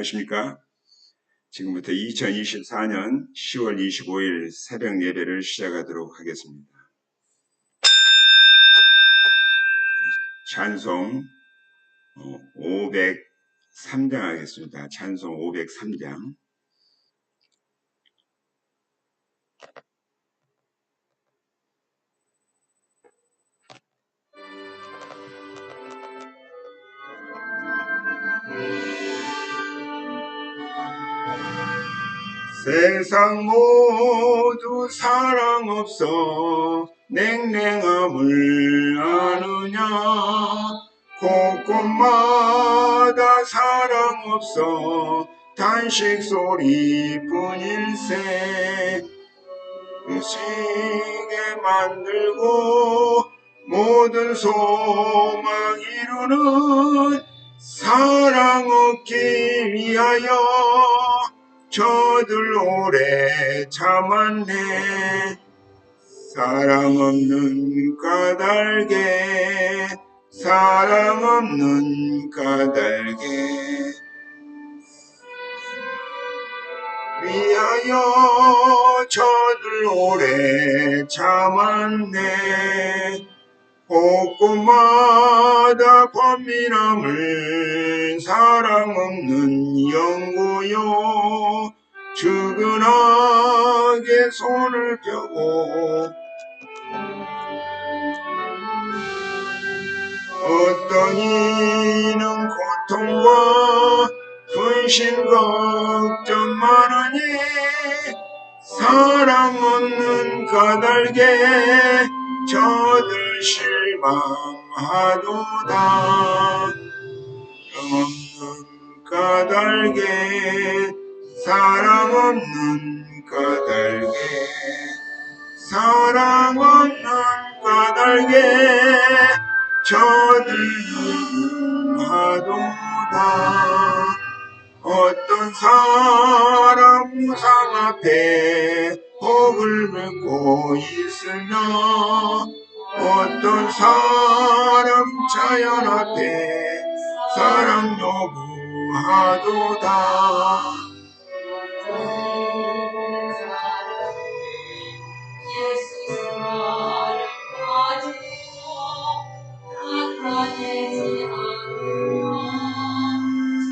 안녕하십니까? 지금부터 2024년 10월 25일 새벽 예배를 시작하도록 하겠습니다. 찬송 503장 하겠습니다. 찬송 503장. 세상 모두 사랑 없어 냉랭함을 아느냐? 곳곳마다 사랑 없어 단식 소리뿐일세. 시게 만들고 모든 소망 이루는 사랑 얻기 위하여 저들 오래 참았네. 사랑 없는 까닭에 사랑 없는 까닭에. 위하여 저들 오래 참았네 곳곳마다 범민함을 사랑 없는 영고요. 주근하게 손을 펴고 어떤 이는 고통과 분신 걱정 많으니 사랑 없는 까닭에 저들 실망하도다. 없는 까닭에 사랑 없는 까닭에 사랑 없는 까닭에 저들 하도다. 어떤 사람 우상 앞에 복을 맺고 있으며 어떤 사람 자연 앞에 사랑 요구하도다. 예수 사랑 가지고 나타내지 않으면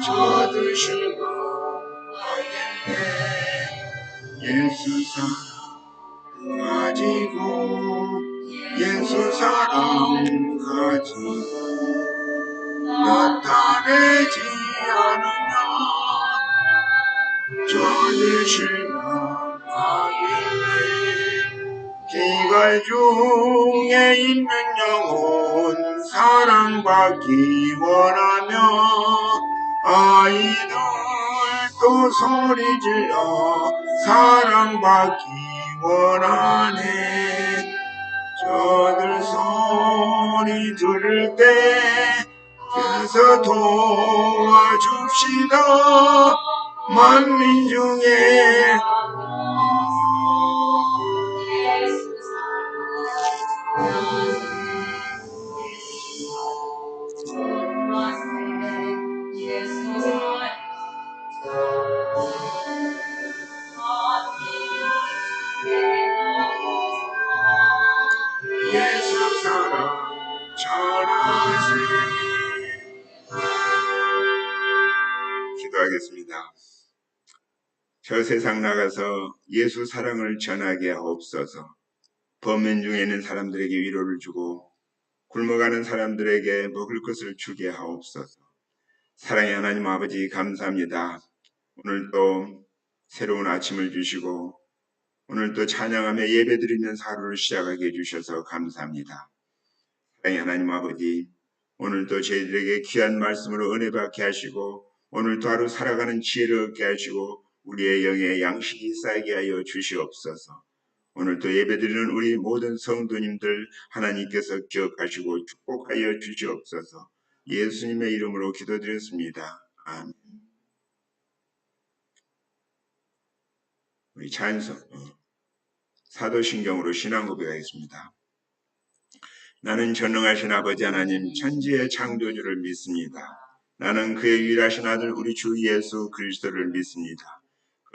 저들 실망하겠네. 예수 사 사랑 가지고 나타내지 않으면 저들 실망하겠네. 기갈 중에 있는 영혼 사랑받기 원하며 아이들 또 소리 질러 사랑받기 원하네 저들 소리 들을 때 그래서 도와줍시다. 만민 중에 세상 나가서 예수 사랑을 전하게 하옵소서. 범인 중에 있는 사람들에게 위로를 주고 굶어가는 사람들에게 먹을 것을 주게 하옵소서. 사랑의 하나님 아버지 감사합니다. 오늘도 새로운 아침을 주시고 오늘도 찬양하며 예배드리는 하루를 시작하게 해주셔서 감사합니다. 사랑의 하나님 아버지 오늘도 저희들에게 귀한 말씀으로 은혜 받게 하시고 오늘도 하루 살아가는 지혜를 얻게 하시고 우리의 영에 양식이 쌓이게 하여 주시옵소서. 오늘도 예배드리는 우리 모든 성도님들 하나님께서 기억하시고 축복하여 주시옵소서. 예수님의 이름으로 기도드렸습니다. 아멘. 우리 찬성 어, 사도신경으로 신앙 고백하겠습니다. 나는 전능하신 아버지 하나님 천지의 창조주를 믿습니다. 나는 그의 유일하신 아들 우리 주 예수 그리스도를 믿습니다.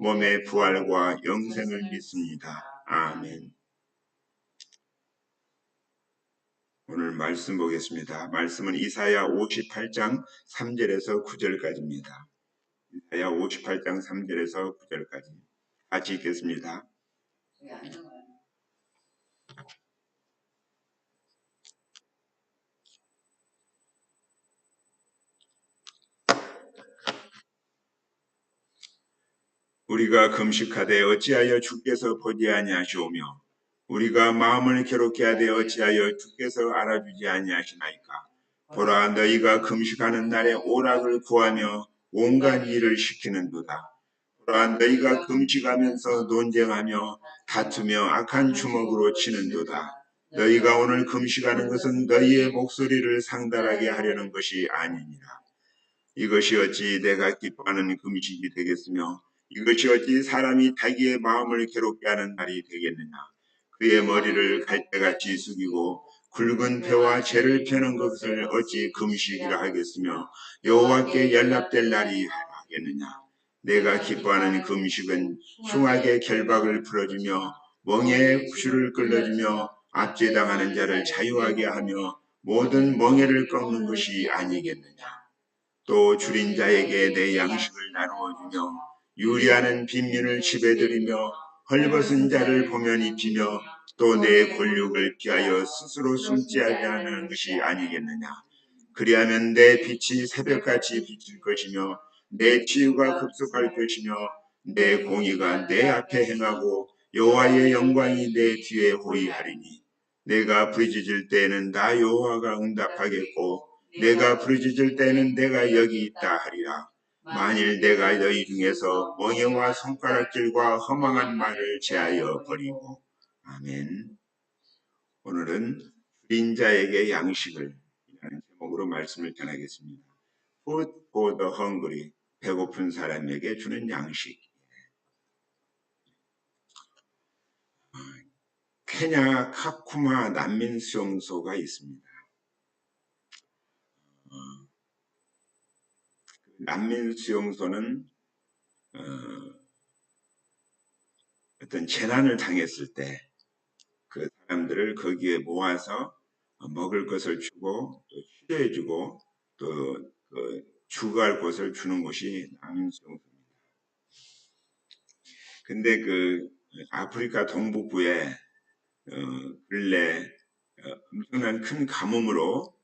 몸의 부활과 영생을 믿습니다. 아멘. 오늘 말씀 보겠습니다. 말씀은 이사야 58장 3절에서 9절까지입니다. 이사야 58장 3절에서 9절까지 같이 읽겠습니다. 우리가 금식하되 어찌하여 주께서 보지 아니하시오며 우리가 마음을 괴롭게 하되 어찌하여 주께서 알아주지 아니하시나이까? 보라 너희가 금식하는 날에 오락을 구하며 온갖 일을 시키는도다. 보라 너희가 금식하면서 논쟁하며 다투며 악한 주먹으로 치는도다. 너희가 오늘 금식하는 것은 너희의 목소리를 상달하게 하려는 것이 아니니라. 이것이 어찌 내가 기뻐하는 금식이 되겠으며 이것이 어찌 사람이 자기의 마음을 괴롭게 하는 날이 되겠느냐. 그의 머리를 갈대같이 숙이고 굵은 배와 죄를 펴는 것을 어찌 금식이라 하겠으며 여호와께 연락될 날이 하겠느냐. 내가 기뻐하는 금식은 흉악의 결박을 풀어주며 멍에의 구실을 끌어주며 압제당하는 자를 자유하게 하며 모든 멍에를 꺾는 것이 아니겠느냐. 또 줄인 자에게 내 양식을 나누어주며 유리하는 빈민을 들이며 헐벗은 자를 보면 입히며 또 내 권력을 피하여 스스로 숨지 하는 것이 아니겠느냐. 그리하면 내 빛이 새벽같이 비칠 것이며 내 치유가 급속할 것이며 내 공의가 내 앞에 행하고 여호와의 영광이 내 뒤에 호위하리니 내가 부르짖을 때에는 나 여호와가 응답하겠고 내가 부르짖을 때에는 내가 여기 있다 하리라. 만일 내가 너희 중에서 멍에와 손가락질과 허망한 말을 제하여 버리고 아멘. 오늘은 줄인 자에게 양식을 이라는 제목으로 말씀을 전하겠습니다. Food for the hungry 배고픈 사람에게 주는 양식. 케냐 카쿠마 난민 수용소가 있습니다. 난민 수용소는 어, 어떤 재난을 당했을 때 그 사람들을 거기에 모아서 먹을 것을 주고 또 치료해주고 또 그 주거할 곳을 주는 곳이 난민 수용소입니다. 근데 그 아프리카 동북부에 어, 근래 어, 엄청난 큰 가뭄으로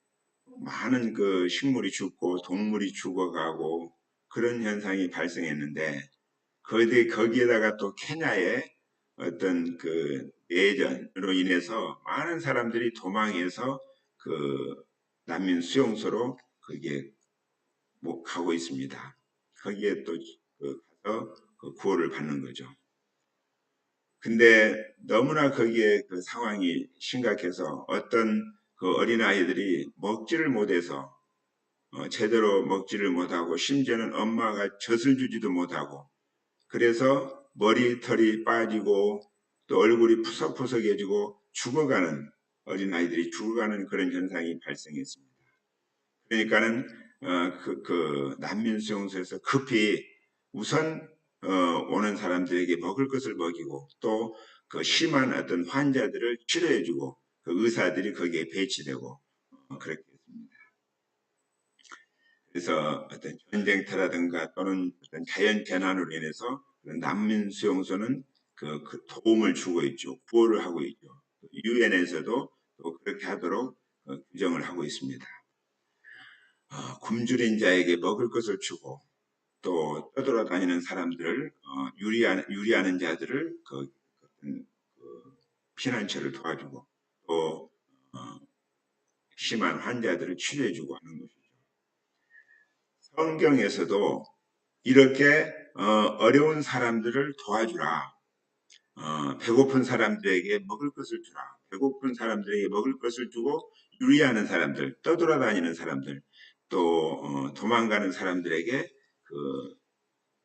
많은 그 식물이 죽고 동물이 죽어가고 그런 현상이 발생했는데 거기 거기에다가 또 케냐의 어떤 그 내전으로 인해서 많은 사람들이 도망해서 그 난민 수용소로 거기에 뭐 가고 있습니다. 거기에 또그 가서 그 구호를 받는 거죠. 근데 너무나 거기에 그 상황이 심각해서 어떤 그 어린아이들이 먹지를 못해서 어, 제대로 먹지를 못하고 심지어는 엄마가 젖을 주지도 못하고 그래서 머리털이 빠지고 또 얼굴이 푸석푸석해지고 죽어가는 어린아이들이 죽어가는 그런 현상이 발생했습니다. 그러니까는 어, 그, 그 난민 수용소에서 급히 우선 어, 오는 사람들에게 먹을 것을 먹이고 또 그 심한 어떤 환자들을 치료해주고 그 의사들이 거기에 배치되고 어, 그렇게 했습니다. 그래서 어떤 전쟁터라든가 또는 어떤 자연 재난으로 인해서 난민 수용소는 그, 그 도움을 주고 있죠. 구호를 하고 있죠. 유엔에서도 또 그렇게 하도록 어, 규정을 하고 있습니다. 어, 굶주린 자에게 먹을 것을 주고 또 떠돌아다니는 사람들을 어, 유리한, 유리하는 자들을 그, 그, 그 피난처를 도와주고 또 어, 심한 환자들을 치료해주고 하는 것이죠. 성경에서도 이렇게 어, 려운 사람들을 도와주라. 어, 배고픈 사람들에게 먹을 것을 주라. 배고픈 사람들에게 먹을 것을 주고 유리하는 사람들, 떠돌아다니는 사람들, 또 어, 도망가는 사람들에게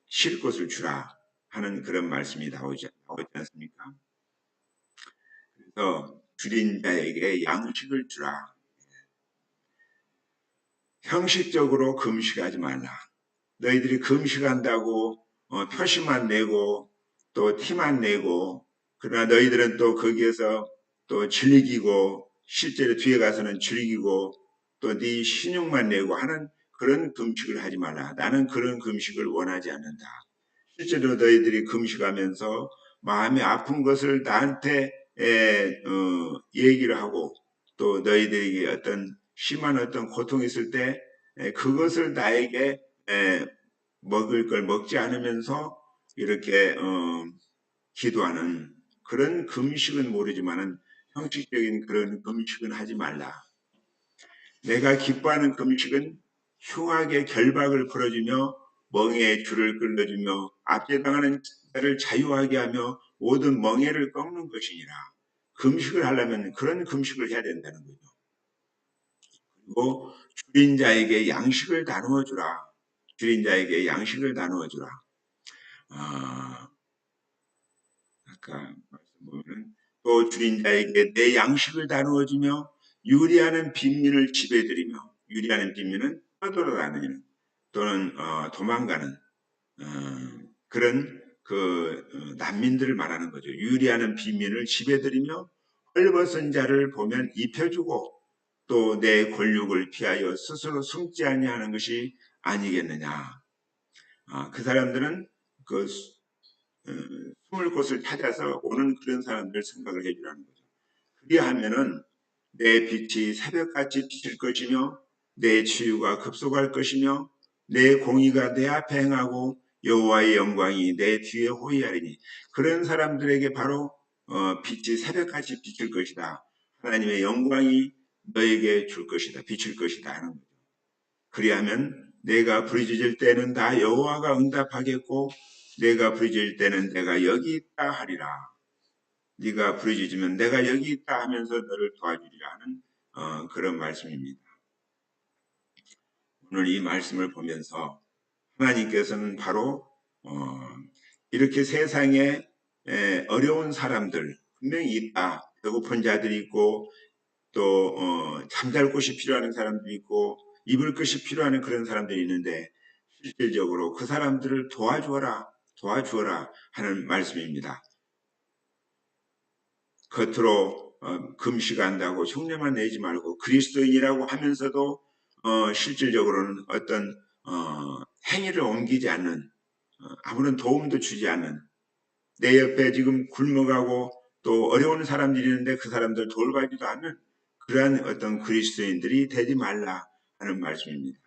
그쉴 곳을 주라 하는 그런 말씀이 나오지, 나오지 않습니까? 그래서 줄인 자에게 양식을 주라. 형식적으로 금식하지 말라. 너희들이 금식한다고 어, 표시만 내고 또 티만 내고 그러나 너희들은 또 거기에서 또 즐기고 실제로 뒤에 가서는 즐기고 또 네 신용만 내고 하는 그런 금식을 하지 말라. 나는 그런 금식을 원하지 않는다. 실제로 너희들이 금식하면서 마음이 아픈 것을 나한테 에, 어, 얘기를 하고 또 너희들에게 어떤 심한 어떤 고통이 있을 때 에, 그것을 나에게 에, 먹을 걸 먹지 않으면서 이렇게 어, 기도하는 그런 금식은 모르지만은 형식적인 그런 금식은 하지 말라. 내가 기뻐하는 금식은 흉하게 결박을 풀어주며 멍에의 줄을 끌어주며 압제당하는 자를 자유하게 하며 모든 멍에를 꺾는 것이니라. 금식을 하려면 그런 금식을 해야 된다는 거죠. 그리고 줄인 자에게 양식을 나누어 주라. 줄인 자에게 양식을 나누어 주라. 아, 아까 말씀 보면은 또 줄인 자에게 내 양식을 나누어 주며 유리하는 빈민을 지배드리며 유리하는 빈민은 떠돌아다니는 또는 어, 도망가는 어, 그런 그 어, 난민들을 말하는 거죠. 유리하는 빈민을 지배드리며 헐벗은 자를 보면 입혀주고 또 내 권력을 피하여 스스로 숨지 아니하는 것이 아니겠느냐. 아, 그 사람들은 그 어, 숨을 곳을 찾아서 오는 그런 사람들 생각을 해주라는 거죠. 그리하면은 내 빛이 새벽같이 비칠 것이며 내 치유가 급속할 것이며 내 공의가 내 앞에 행하고 여호와의 영광이 내 뒤에 호위하리니 그런 사람들에게 바로 어, 빛이 새벽같이 비칠 것이다. 하나님의 영광이 너에게 줄 것이다. 비칠 것이다 하는 거죠. 그리하면 내가 부르짖을 때는 다 여호와가 응답하겠고 내가 부르짖을 때는 내가 여기 있다 하리라. 네가 부르짖으면 내가 여기 있다 하면서 너를 도와주리라 하는 어, 그런 말씀입니다. 오늘 이 말씀을 보면서 하나님께서는 바로 어, 이렇게 세상에 에, 어려운 사람들 분명히 있다. 배고픈 자들이 있고 또 어, 잠잘 곳이 필요한 사람들이 있고 입을 것이 필요한 그런 사람들이 있는데 실질적으로 그 사람들을 도와주어라 도와주어라 하는 말씀입니다. 겉으로 어, 금식한다고 흉내만 내지 말고 그리스도인이라고 하면서도 어, 실질적으로는 어떤 어, 행위를 옮기지 않는 어, 아무런 도움도 주지 않는 내 옆에 지금 굶어가고 또 어려운 사람들이 있는데 그 사람들 돌봐주도 않는 그러한 어떤 그리스도인들이 되지 말라 하는 말씀입니다.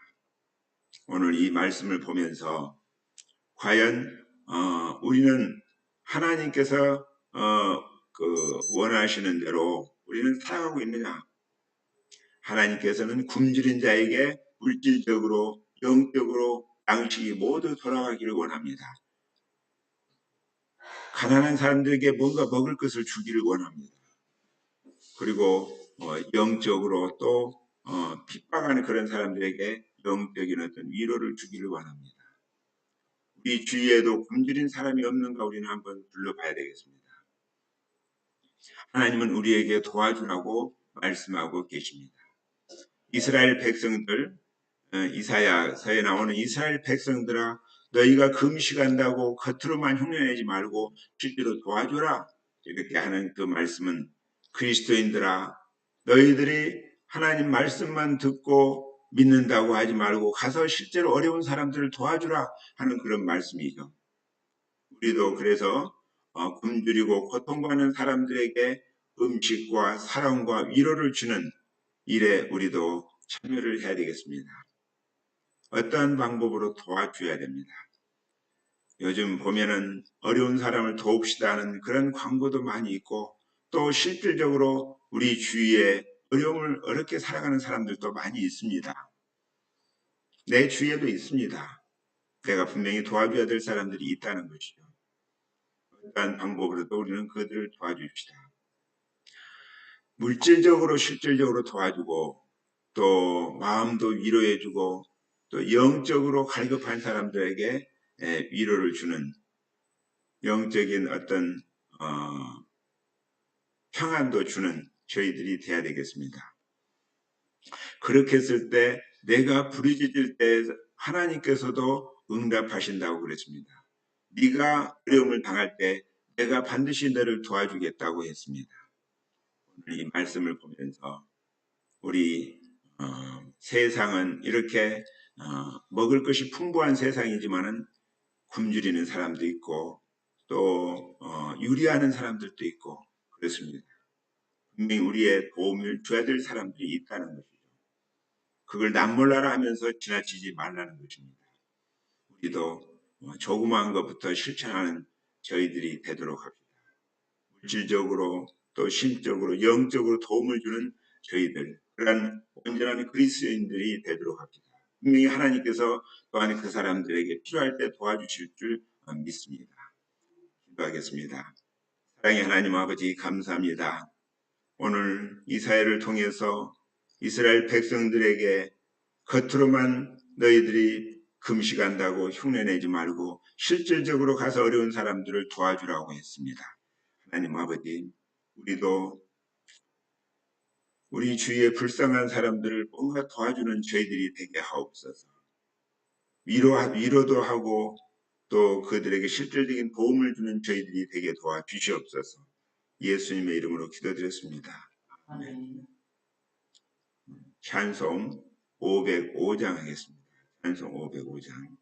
오늘 이 말씀을 보면서 과연 어, 우리는 하나님께서 어, 그 원하시는 대로 우리는 살아가고 있느냐? 하나님께서는 굶주린 자에게 물질적으로, 영적으로, 양식이 모두 돌아가기를 원합니다. 가난한 사람들에게 뭔가 먹을 것을 주기를 원합니다. 그리고 어, 영적으로 또 어, 핍박하는 그런 사람들에게 영적인 어떤 위로를 주기를 원합니다. 우리 주위에도 굶주린 사람이 없는가 우리는 한번 둘러봐야 되겠습니다. 하나님은 우리에게 도와주라고 말씀하고 계십니다. 이스라엘 백성들, 어, 이사야서에 나오는 이스라엘 백성들아 너희가 금식한다고 겉으로만 흉내내지 말고 실제로 도와줘라 이렇게 하는 그 말씀은 그리스도인들아 너희들이 하나님 말씀만 듣고 믿는다고 하지 말고 가서 실제로 어려운 사람들을 도와주라 하는 그런 말씀이죠. 우리도 그래서 어, 굶주리고 고통받는 사람들에게 음식과 사랑과 위로를 주는 일에 우리도 참여를 해야 되겠습니다. 어떠한 방법으로 도와줘야 됩니다. 요즘 보면은 어려운 사람을 도웁시다는 그런 광고도 많이 있고 또 실질적으로 우리 주위에 어려움을 어렵게 살아가는 사람들도 많이 있습니다. 내 주위에도 있습니다. 내가 분명히 도와줘야 될 사람들이 있다는 것이죠. 어떠한 방법으로도 우리는 그들을 도와줍시다. 물질적으로 실질적으로 도와주고 또 마음도 위로해주고 또 영적으로 갈급한 사람들에게 예, 위로를 주는 영적인 어떤 어, 평안도 주는 저희들이 돼야 되겠습니다. 그렇게 했을 때 내가 부르짖을 때 하나님께서도 응답하신다고 그랬습니다. 네가 어려움을 당할 때 내가 반드시 너를 도와주겠다고 했습니다. 오늘 이 말씀을 보면서 우리 어, 세상은 이렇게 어, 먹을 것이 풍부한 세상이지만은 굶주리는 사람도 있고 또 어, 유리하는 사람들도 있고 그렇습니다. 분명히 우리의 도움을 줘야 될 사람들이 있다는 것이죠. 그걸 남몰라라 하면서 지나치지 말라는 것입니다. 우리도 어, 조그마한 것부터 실천하는 저희들이 되도록 합시다. 물질적으로 또 심적으로 영적으로 도움을 주는 저희들 그러한 온전한 그리스도인들이 되도록 합시다. 분명히 하나님께서 또한 그 사람들에게 필요할 때 도와주실 줄 믿습니다. 기도하겠습니다. 사랑의 하나님 아버지 감사합니다. 오늘 이 사회를 통해서 이스라엘 백성들에게 겉으로만 너희들이 금식한다고 흉내내지 말고 실질적으로 가서 어려운 사람들을 도와주라고 했습니다. 하나님 아버지, 우리도 우리 주위에 불쌍한 사람들을 뭔가 도와주는 저희들이 되게 하옵소서. 위로, 위로도 하고 또 그들에게 실질적인 도움을 주는 저희들이 되게 도와주시옵소서. 예수님의 이름으로 기도드렸습니다. 아멘. 찬송 505장 하겠습니다. 찬송 505장.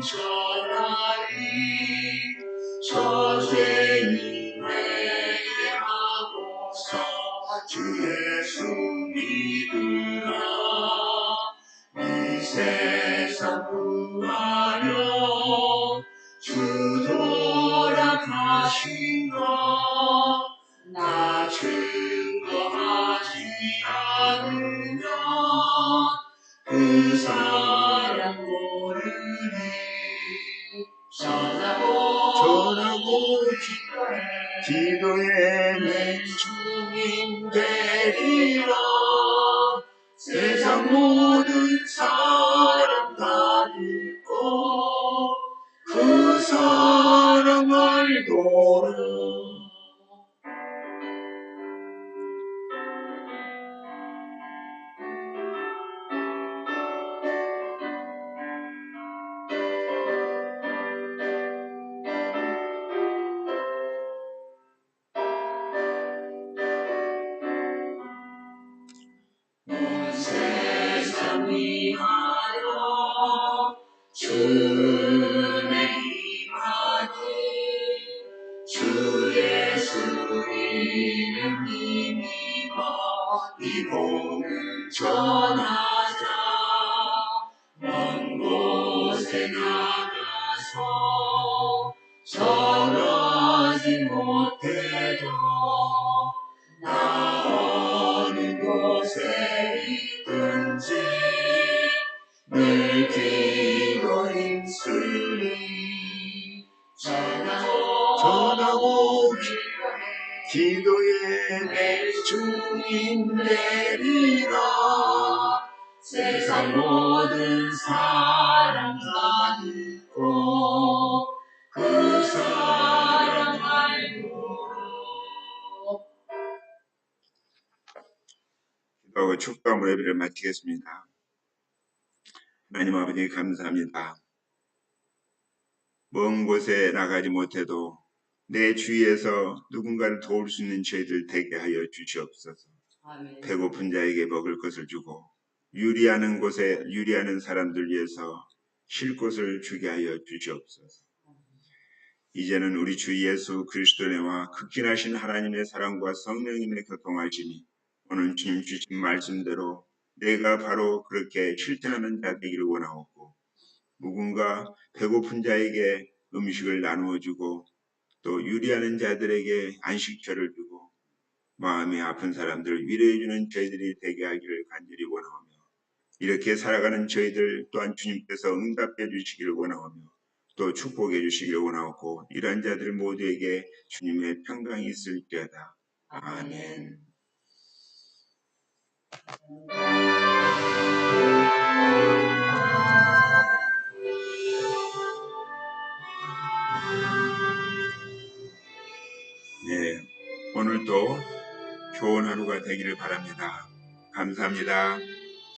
복 되리라. 세상 모든 사람 다 듣고 그 사랑 알도록 이 복음 전하 주님 내리라 세상 모든 사람 다 듣고 그 사랑 알고로 기도하고 축도함으로 예배를 마치겠습니다. 하나님 아버지 감사합니다. 먼 곳에 나가지 못해도 내 주위에서 누군가를 도울 수 있는 저희들 되게 하여 주시옵소서. 배고픈 자에게 먹을 것을 주고 유리하는 곳에 유리하는 사람들 위해서 쉴 곳을 주게 하여 주시옵소서. 이제는 우리 주 예수 그리스도네와 극진하신 하나님의 사랑과 성령님의 교통하심이 오늘 주님 주신 말씀대로 내가 바로 그렇게 실천하는 자 되기를 원하옵고 누군가 배고픈 자에게 음식을 나누어 주고 또 유리하는 자들에게 안식처를 주고 마음이 아픈 사람들을 위로해 주는 저희들이 되게 하기를 간절히 원하오며 이렇게 살아가는 저희들 또한 주님께서 응답해 주시기를 원하오며 또 축복해 주시기를 원하옵고 이러한 자들 모두에게 주님의 평강이 있을지어다. 아멘. 네, 오늘도 좋은 하루가 되기를 바랍니다. 감사합니다.